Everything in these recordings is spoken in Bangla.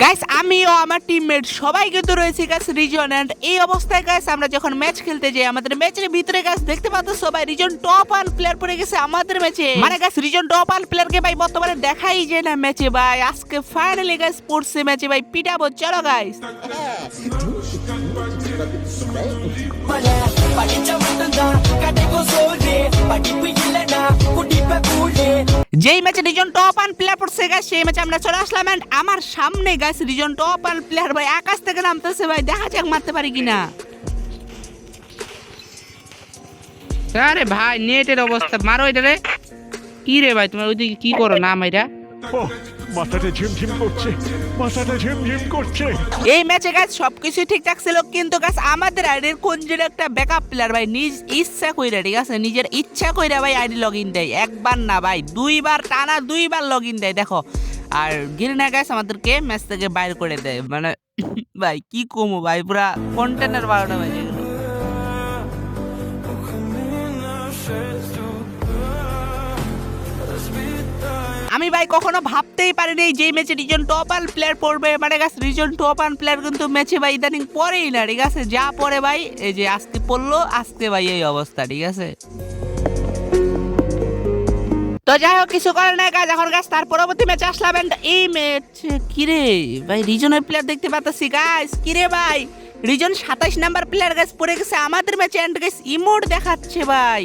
গাইস আমিও আমার টিমমেট সবাই কিন্তু রয়েছে গাইস রিজন এন্ড এই অবস্থায় গাইস আমরা যখন ম্যাচ খেলতে যাই, আমাদের ম্যাচের ভিতরে গাইস দেখতে পাচ্ছ সবাই রিজন টপ ওয়ান প্লেয়ার পড়ে গেছে আমাদের ম্যাচে মানে গাইস রিজন টপ ওয়ান প্লেয়ারকে ভাই বর্তমানে দেখাই যায় না ম্যাচে ভাই। আজকে ফাইনালি গাইস পড়ছে ম্যাচে ভাই, পিটাবো। চলো গাইস যেই ম্যাচে রিজন টপ ওয়ান প্লেয়ার পড়ছে গাইস সেই ম্যাচে আমরা চলে আসলাম এন্ড আমার সামনে গাইস রিজন টপ আর প্লেয়ার ভাই আকাশ থেকে নামতেছে ভাই দেখা যাক মারতে পারি কিনা। আরে ভাই নেটের অবস্থা মারো এটা রে। কি রে ভাই তোমার ওইদিকে কি করো? না মাইরা মাথাটা ঝিমঝিম করছে, মাথাটা ঝিমঝিম করছে। এই ম্যাচে গাছ সবকিছু ঠিকঠাক ছিল, কিন্তু গাছ আমাদের আইডির কোন যে একটা ব্যাকআপ প্লেয়ার ভাই, নিজ ইচ্ছা কইরা, ঠিক আছে? নিজের ইচ্ছা কইরা ভাই আইডি লগ ইন দেয়। একবার না ভাই, দুইবার টানা দুইবার লগ ইন দেয়, দেখো। আর গিরিনা গাছ আমাদেরকে ম্যাচ থেকে বাইর করে দেয়। মানে ভাই, কি কমো ভাই, পুরা কন্টেনার বারোটা ভাই আমি ভাই কখনো ভাবতেই পারিনি যে ম্যাচে রিজন টপ আন প্লেয়ার পড়বে। মানে গাছ রিজন টপ আন প্লেয়ার কিন্তু ম্যাচে ভাই ইদানিং পরেই না, ঠিক আছে? যা পরে ভাই, এই যে আজকে পড়ল, আজকে ভাই এই অবস্থা, ঠিক আছে? তো যাই হোক, কিছু করে না গাছ এখন গাছ তার পরবর্তী ম্যাচে আসলাম এই ম্যাচ কিরে? ভাই রিজনের প্লেয়ার দেখতে পাচ্ছি গাছ কিরে ভাই? রিজন সাতাইশ নাম্বার প্লেয়ার গাছ পড়ে গেছে আমাদের ম্যাচে এন্ড গাছ ইমোট দেখাচ্ছে ভাই।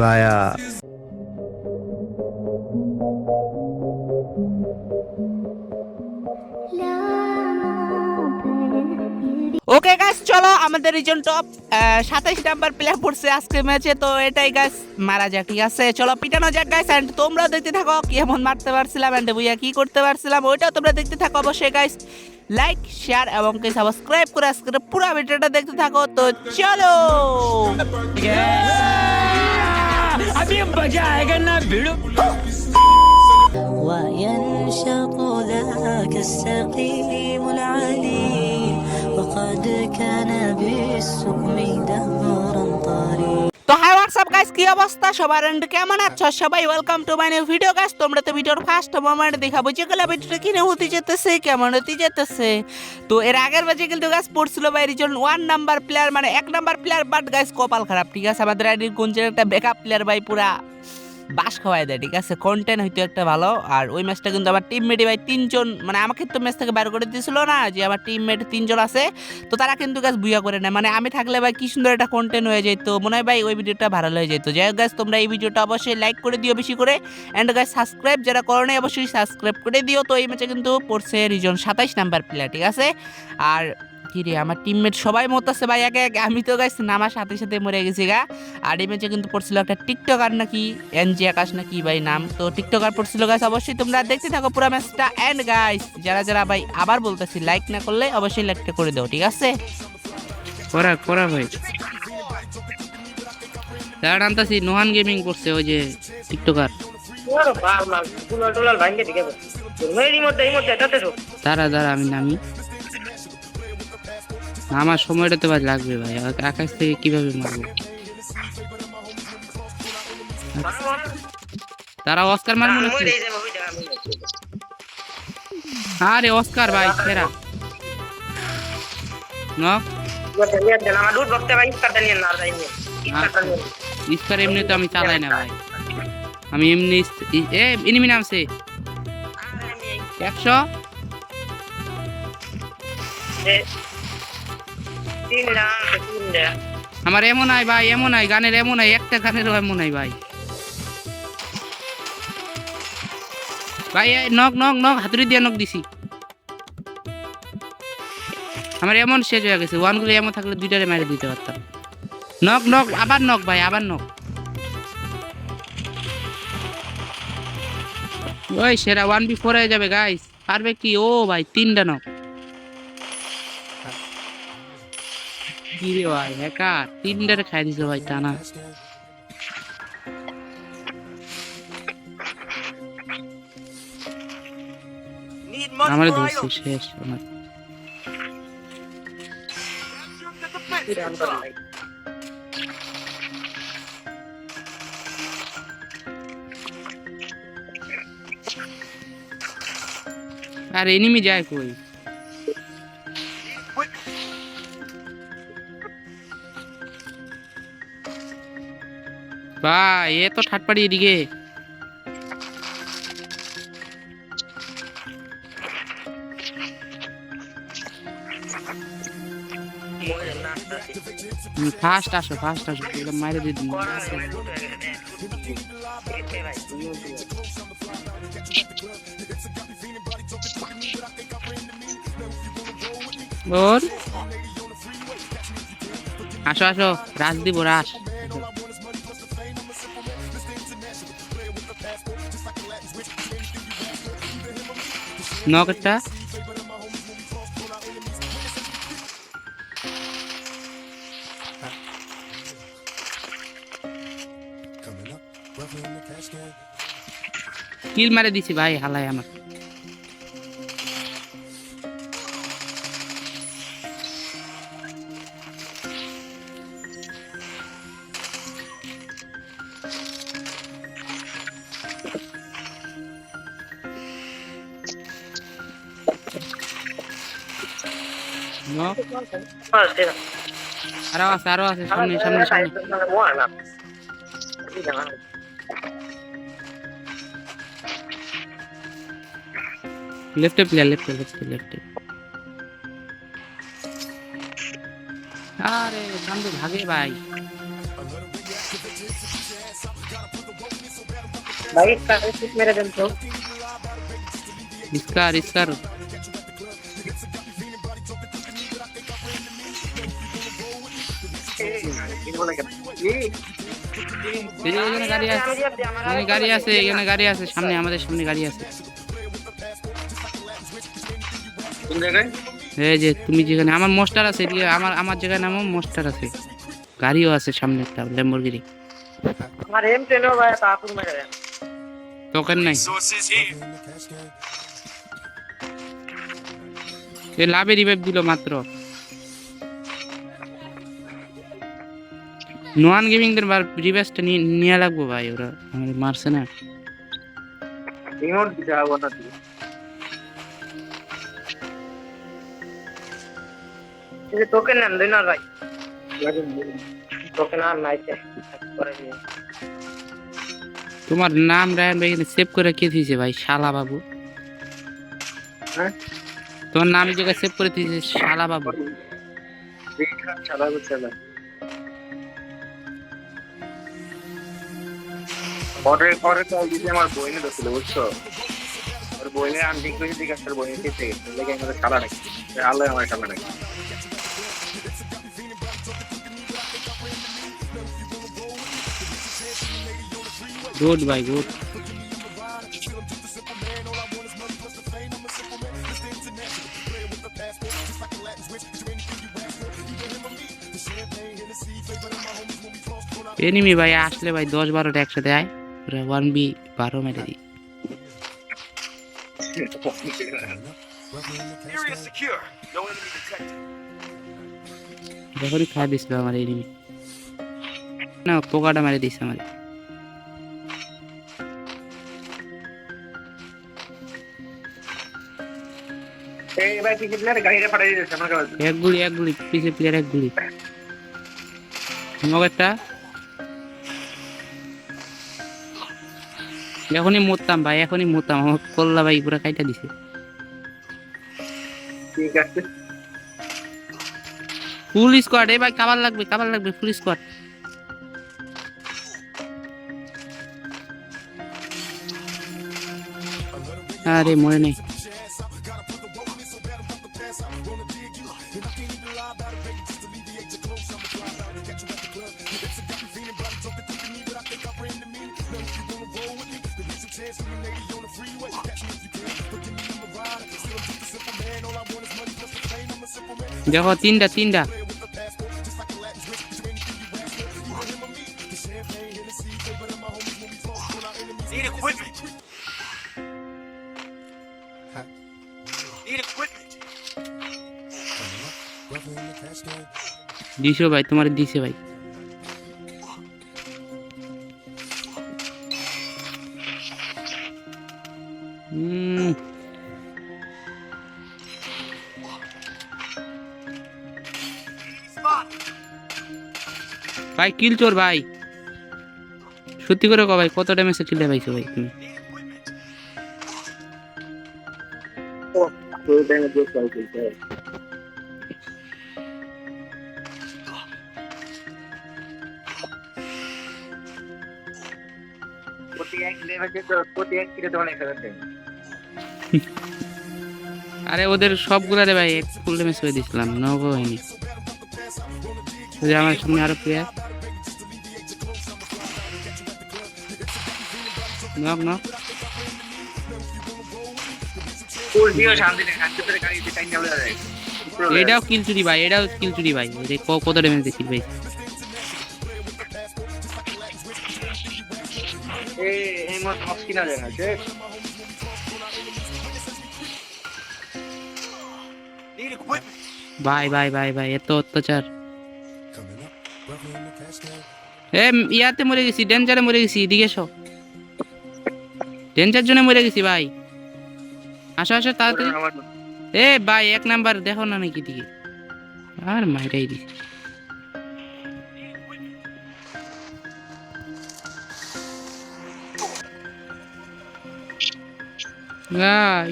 ভাইয়া? ওকে গাছ চলো আমাদের রিজন টপ সাতাইশ নাম্বার প্লেয়ার পড়ছে আজকে ম্যাচে তো এটাই গাছ মারা যাক ঠিক আছে চলো পিটানো যাক গাইস এন্ড তোমরাও দেখতে থাকো কেমন মারতে পারছিলাম এন্ড বুইয়া কি করতে পারছিলাম ওইটাও তোমরা দেখতে থাকো অবশ্যই গাইস লাইক শেয়ার এবং কি সাবস্ক্রাইব করে আজকে পুরো ভিডিওটা দেখতে থাকো তো চলো وينشط ذاك السقيم العليم وقد كان بالسقم دهرا طريق তো হাই হোয়াটসঅ্যাপ গাইস কি অবস্থা সবার এন্ড কেমন আছো সবাই welcome to my new video guys তোমরা তো ভিডিওর ফার্স্ট মোমেন্ট দেখাবো যে গেলা ভিডিওটা কিনে হতে যেতেছে কেমন হতে যেতেছে তো এর আগের বাজে কিন্তু গাইস পড়ছিল ভাই রিজন ওয়ান নাম্বার প্লেয়ার মানে এক নাম্বার প্লেয়ার বাট গাইস কপাল খারাপ ঠিক আছে আমাদের আইডির কোনচের একটা ব্যাকআপ প্লেয়ার ভাই পুরা বাস খাওয়াই দেয়, ঠিক আছে? কন্টেন্ট হয়তো একটা ভালো, আর ওই ম্যাচটা কিন্তু আমার টিমমেটই ভাই তিনজন মানে আমাকে তো ম্যাচ থেকে বার করে দিয়েছিল না, যে আমার টিমমেট তিনজন আছে, তো তারা কিন্তু গাছ বুয়া করে নেয়। মানে আমি থাকলে ভাই কি সুন্দর একটা কন্টেন্ট হয়ে যেত, মনে হয় ভাই ওই ভিডিওটা ভাইরাল হয়ে যেত। যাই হোক গাছ তোমরা এই ভিডিওটা অবশ্যই লাইক করে দিও বেশি করে অ্যান্ড গাছ সাবস্ক্রাইব যারা করো নাই, অবশ্যই সাবস্ক্রাইব করে দিও। তো এই ম্যাচে কিন্তু পড়ছে রিজন সাতাইশ নাম্বার প্লেয়ার ঠিক আছে? আর কি রে আমার টিমমেট সবাই মত আছে ভাই একে একে আমি তো গাছ নামার সাথে সাথে মরে গেছি গা। আর এই ম্যাচে কিন্তু পড়ছিল একটা টিকটকার নাকি এনজি আকাশ নাকি ভাই নাম। তো টিকটকার পড়ছিল গাছ অবশ্যই তোমরা দেখতে থাকো পুরো ম্যাচটা এন্ড গাইস যারা যারা ভাই আবার বলতেছি লাইক না করলে অবশ্যই লাইকটা করে দাও ঠিক আছে? করা করা ভাই। দাঁড়া আনতাছি নোহান গেমিং করছে ওই যে টিকটকার দাঁড়া দাঁড়া আমি নামি। আমার সময়টা তো ভাই লাগবে ভাই। আকাশ থেকে কীভাবে মারবো? তারা অস্কার মারবো না আরে অস্কার ভাই সেরা। নক নিয়ে দেন আমার দুধ বকতে ভাই ইস্কারটা নিয়ে না যাই নিয়ে। ইস্কারটা নিয়ে স্কার এমনি তো আমি চালাই না ভাই। আমি এমনি এ এনিমি নামছে। একশো? তিন আমার এমন আই ভাই, এমন আই গানের এমন আই একটা গানের এমন আই ভাই। ভাই নক নক নক হাতুড়ি দিয়ে নক দিছি। আমার এমন শেষ হয়ে গেছে, ওয়ানগুলো এমন থাকলে দুইটারে মেরে দিতে পারতাম। নক নক আবার নক ভাই, আবার নক ওই সেরা ওয়ান বি ফোর হয়ে যাবে গাইস পারবে কি? ও ভাই, তিনটা নক কি ভাই হ্যাকার তিনটারে খাই দিছে ভাই টানা। আমার ধরছে, শেষ, আমার। আর এনিমি যায় কই? ভাই, এ তো ঠাটপাড়ি এদিকে। মরে না ফার্স্ট আসো ফার্স্ট আসো একদম মাইরে উঠে যাও। ওর আসো আসো রাস দিব রাস নকটা কিল মারে দিছি ভাই হালাই আমার আরও আছে আরও আছে সামনে সামনে সামনে মরে না। ঠিক আছে। লেফটে প্লেয়ার লেফটে লেফটে লেফটে আরে সামনে ভাগে ভাই ভাই, একটা assist এখানে গাড়ি আছে এখানে গাড়ি আছে এখানে গাড়ি আছে সামনে আমাদের সামনে গাড়ি আছে এই যে তুমি যেখানে আমার মোস্টার আছে এদিকে আমার আমার জায়গায় নামও মোস্টার আছে গাড়িও আছে সামনে একটা ল্যাম্বরগিরি আমার এম টেনও ভাই, তাড়াতাড়ি মেরে। টোকেন নাই এ লাভে রিভাইভ দিল মাত্র নোয়ান গেমিং দের রিভাইসটা নিয়ে লাগবো ভাই ওরা আমাদের মারছে না Remote দিতে হবে না দিয়ে। এই যে token নেন, দিন আর ভাই। নাই নিয়ে। তোমার নাম রায়ন ভাই সেভ করে কে দিয়েছে ভাই শালা বাবু হ্যাঁ? তোমার নাম জায়গায় সেভ করে দিয়েছে শালা বাবু পরে পরে দিদি আমার বইনে ধরছিল বুঝছ? ওর বইনের আমি ঠিক করে দিকে একটা বইনে কেটে গেছে? লেগে আমাদের খালা নাকি? আল্লাহ আমার খালা গুড ভাই গুড এনিমি ভাই, আসলে, ভাই, দশ বারোটা একসাথে আয়। ওরা ওয়ান বি বারো মেরে দিই যখনই খাই দিছিল আমার এনিমি না পোকাটা মেরে দিছে আমার এই ভাই কি কিডন্যাপ গাড়িটা পাঠিয়ে দিয়েছে আমার কাছে এক গুলি এক গুলি পিছে প্লেয়ার এক গুলি মগেরটা এখনই মরতাম ভাই এখনই মরতাম। আমার কল্লা ভাই পুরো কাইটা দিছে। ঠিক আছে। ফুল স্কোয়াড এ ভাই কাবার লাগবে কাবার লাগবে ফুল স্কোয়াড আরে মরে নেই। দেখো তিনটা তিনটা। দিছো ভাই তোমার দিছে ভাই। ভাই, কিল চোর ভাই। সত্যি করে কো ভাই কত ড্যামেজে কিলে ভাই তুমি? আরে ওদের সবগুলা রে ভাই ফুল ড্যামেজ করে দিছিলাম, নগো হয়নি। যে আমার সামনে আরও প্লেয়ার নক নক এটাও কিল চুরি ভাই এটাও কিল চুরি ভাই ক- কত ড্যামেজ দেখি ভাই ভাই ভাই ভাই ভাই এত অত্যাচার এ ইয়াতে মরে গেছি ডেঞ্জারে মরে গেছি এদিকে এসো। ডেঞ্জার জন্য মরে গেছি ভাই। আসো আসো তাড়াতাড়ি। এ ভাই এক নাম্বার দেখো না নাকি দিকে আর মাইরাই দি।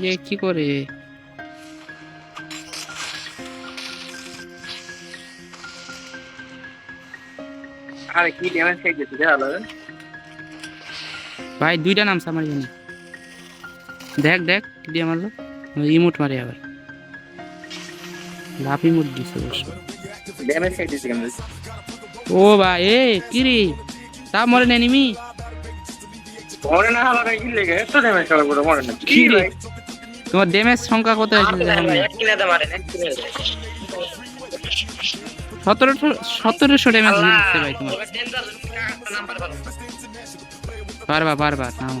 ইয়ে কি করে? আরে কি ড্যামেজ খেয়ে গেছে রে আলো ভাই দুইটা নাম আমার জানি দেখ দেখ কি দিয়ে মারলো? ইমোট মারে আবার। লাভ ইমোট দিছে অবশ্য ড্যামেজ গেছে কেন? ও ভাই এ কি রে? তা মরে নেই নিমি। মরে না হলো কি লেগে? এত ড্যামেজ করার পরে মরে না। কি রে? তোমার ড্যামেজ সংখ্যা কত আছে দেখো না। এক কিনে দে মারেন এক কিনে সতেরোশো সতেরোশো ড্যামেজ দিচ্ছে ভাই তোমার। পারবা পারবা নাও।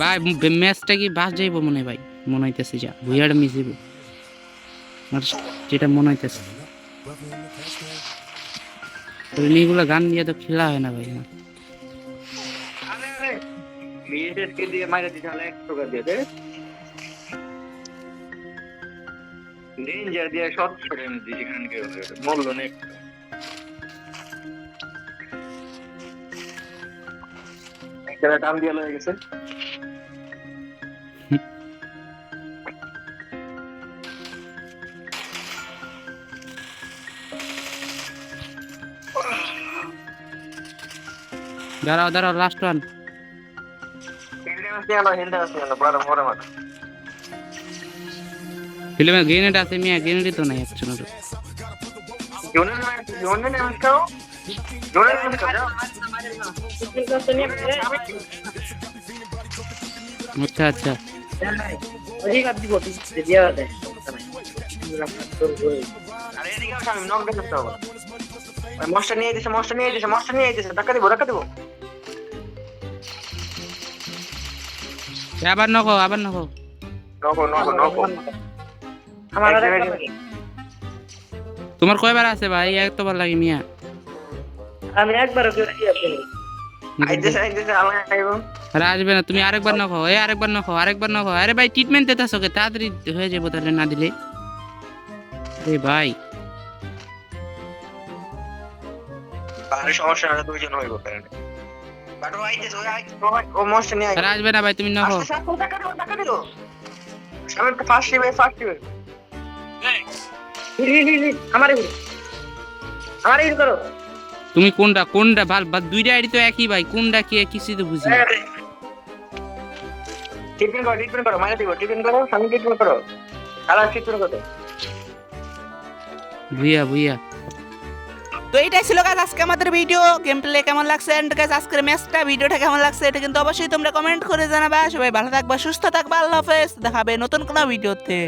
ভাই ম্যাচটা কি বাস যাইব মনে ভাই? মনে হইতেছে যা ভুইয়াটা মিস দিব যেটা মনে হইতেছে। এগুলো গান দিয়ে তো খেলা হয় না ভাই আমার। বিএসএসকে দিয়ে মাইরা দিতে হলে এক টাকা দিয়ে দে ডেঞ্জার দিয়ে দিয়েছি এখানে কেউ মরল না। একটা টান দিয়ে লয়ে গেছে। দাঁড়াও দাঁড়াও লাস্ট ওয়ান হিন্দি হিন্দি মাসে আলো বড় মরে মার। ফিল্মে গ্রেনেড আছে মিয়া গ্রেনেডই তো নাই একজন আচ্ছা আচ্ছা। নক মশটা নিয়ে দিছে মশটা নিয়ে দিছে মশটা নিয়ে দিছে টাকা দিব টাকা দিব। আবার নখো আবার নখো নকো নকো নকো আমার তোমার কয়বার আছে ভাই একবার লাগে মিয়া আমি একবারও কেউ আপনি আরে আসবে না তুমি আরেকবার নখো এ আরেকবার নখো আরেকবার নখো আরে ভাই ট্রিটমেন্ট ওকে তাড়াতাড়ি হয়ে যাব তাহলে না দিলে রে ভাই সমস্যা না দুইজন হইব কারণ আসবে না ভাই তুমি নখো আচ্ছা আমারে আমারে ইন করো। তুমি কোনটা কোনটা ভালো দুইটা আইডি তো একই ভাই কোনটা কি কিছু তো বুঝি না। ট্রিটমেন্ট করো ট্রিটমেন্ট করো মাইনে দিব। ট্রিটমেন্ট করো সামনে ট্রিটমেন্ট করো। কালার ট্রিটমেন্ট করো। ভুইয়া ভুইয়া তো এইটাই ছিল গাছ আজকে আমাদের ভিডিও গেম প্লে কেমন লাগছে? এন্ড গাছ আজকের ম্যাচটা ভিডিওটা কেমন লাগছে এটা কিন্তু অবশ্যই তোমরা কমেন্ট করে জানাবা। সবাই ভালো থাকবা সুস্থ থাকবা আল্লাহ হাফেজ। দেখাবে নতুন কোনো ভিডিওতে